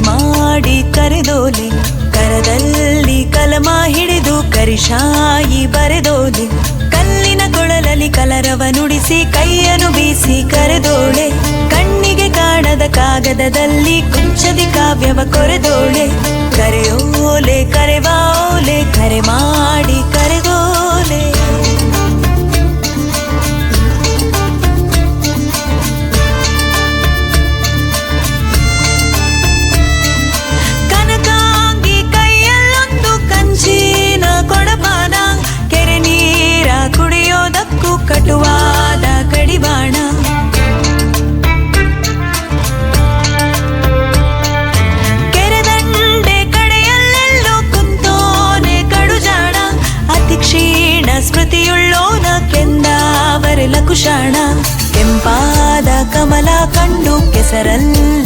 ಮಾಡಿ ಕರೆದೋಲಿ, ಕರದಲ್ಲಿ ಕಲಮ ಹಿಡಿದು ಕರಿಶಾಯಿ ಬರೆದೋಲಿ, ಕಲ್ಲಿನ ಕೊಳಲಲ್ಲಿ ಕಲರವ ನುಡಿಸಿ, ಕೈಯನ್ನು ಬೀಸಿ ಕರೆದೋಳೆ, ಕಣ್ಣಿಗೆ ಕಾಣದ ಕಾಗದದಲ್ಲಿ ಕುಂಚದಿ ಕಾವ್ಯವ ಕೊರೆದೋಳೆ. ಲಕುಶಾಣ ಕೆಂಪಾದ ಕಮಲ ಕಂಡು ಕೆಸರಲ್ಲೇ